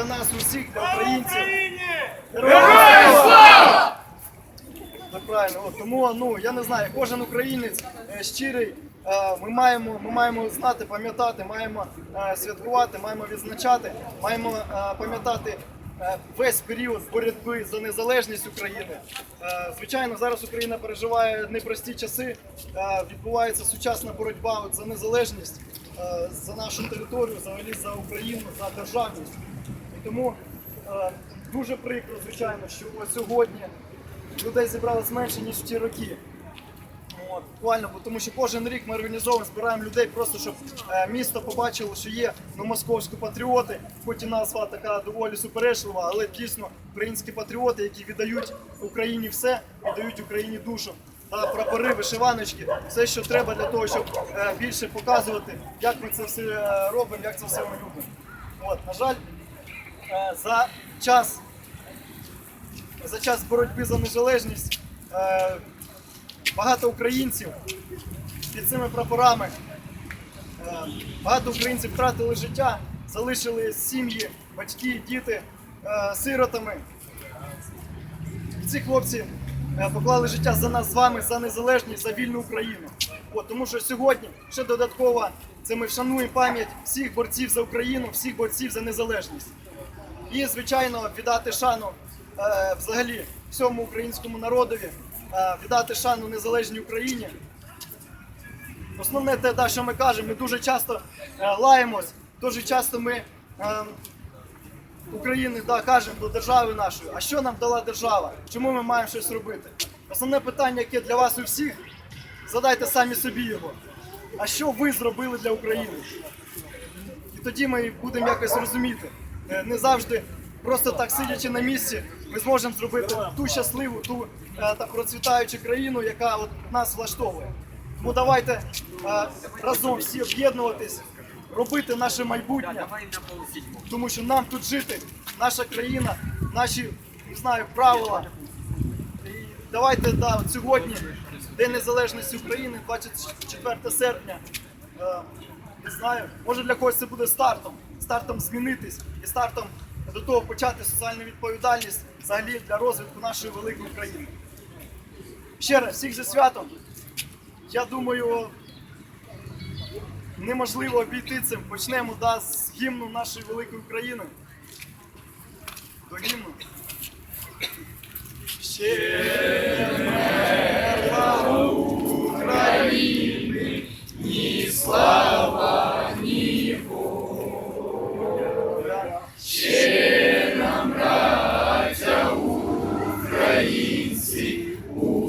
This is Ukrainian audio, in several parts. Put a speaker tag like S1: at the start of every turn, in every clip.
S1: для нас усіх, для українців. Так правильно, от, тому ну я не знаю, кожен українець е, щирий. е, Ми маємо, ми маємо знати, пам'ятати, маємо е, святкувати, маємо відзначати, маємо е, пам'ятати е, весь період боротьби за незалежність України. Е, Звичайно, зараз Україна переживає непрості часи. е, Відбувається сучасна боротьба от за незалежність, е, за нашу територію, взагалі за Україну, за державність. Тому е, дуже прикро, звичайно, що сьогодні людей зібралось менше, ніж в ті роки. От, буквально, бо тому що кожен рік ми організовуємо, збираємо людей просто, щоб е, місто побачило, що є ну, московські патріоти, хоч і назва така доволі суперечлива, але дійсно українські патріоти, які віддають Україні все, віддають Україні душу. Та прапори, вишиваночки, все, що треба для того, щоб е, більше показувати, як ми це все е, робимо, як це все ми любимо. От, на жаль, за час за час боротьби за незалежність е, багато українців під цими прапорами, е, багато українців втратили життя, залишили сім'ї, батьки, діти е, сиротами. Ці хлопці е, поклали життя за нас з вами, за незалежність, за вільну Україну. От, тому що сьогодні ще додатково це ми вшануємо пам'ять всіх борців за Україну, всіх борців за незалежність. І, звичайно, віддати шану е, взагалі всьому українському народові, е, віддати шану незалежній Україні. Основне те, що ми кажемо, ми дуже часто е, лаємось, дуже часто ми е, України да, кажемо до держави нашої, а що нам дала держава? Чому ми маємо щось робити? Основне питання, яке для вас у всіх, задайте самі собі його. А що ви зробили для України? І тоді ми будемо якось розуміти. Е, Не завжди, просто так сидячи на місці, ми зможемо зробити ту щасливу, ту е, та процвітаючу країну, яка от нас влаштовує. Тому давайте е, разом всі об'єднуватись, робити наше майбутнє, тому що нам тут жити, наша країна, наші не знаю, правила. І давайте да, сьогодні, День Незалежності України, 24 серпня. Не знаю, може для когось це буде стартом, стартом змінитись і стартом до того почати соціальну відповідальність взагалі для розвитку нашої великої країни. Ще раз, всіх зі святом. Я думаю, неможливо обійти цим. Почнемо да, з гімну нашої великої країни. До гімну. Ще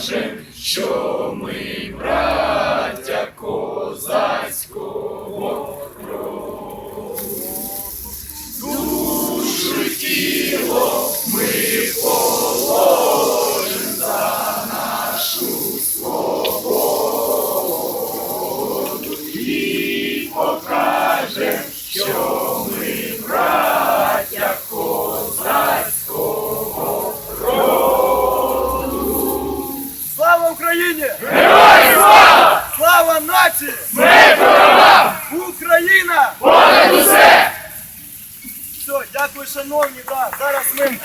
S1: Покажем, що ми браття козацького роду. Душу тіло ми положим за нашу свободу і покажем, що ми браття козацького роду. Слава Україні! Героям слава! Слава нації! Смерть ворогам! Україна! Понад усе! Все, дякую, шановні. Да, зараз ми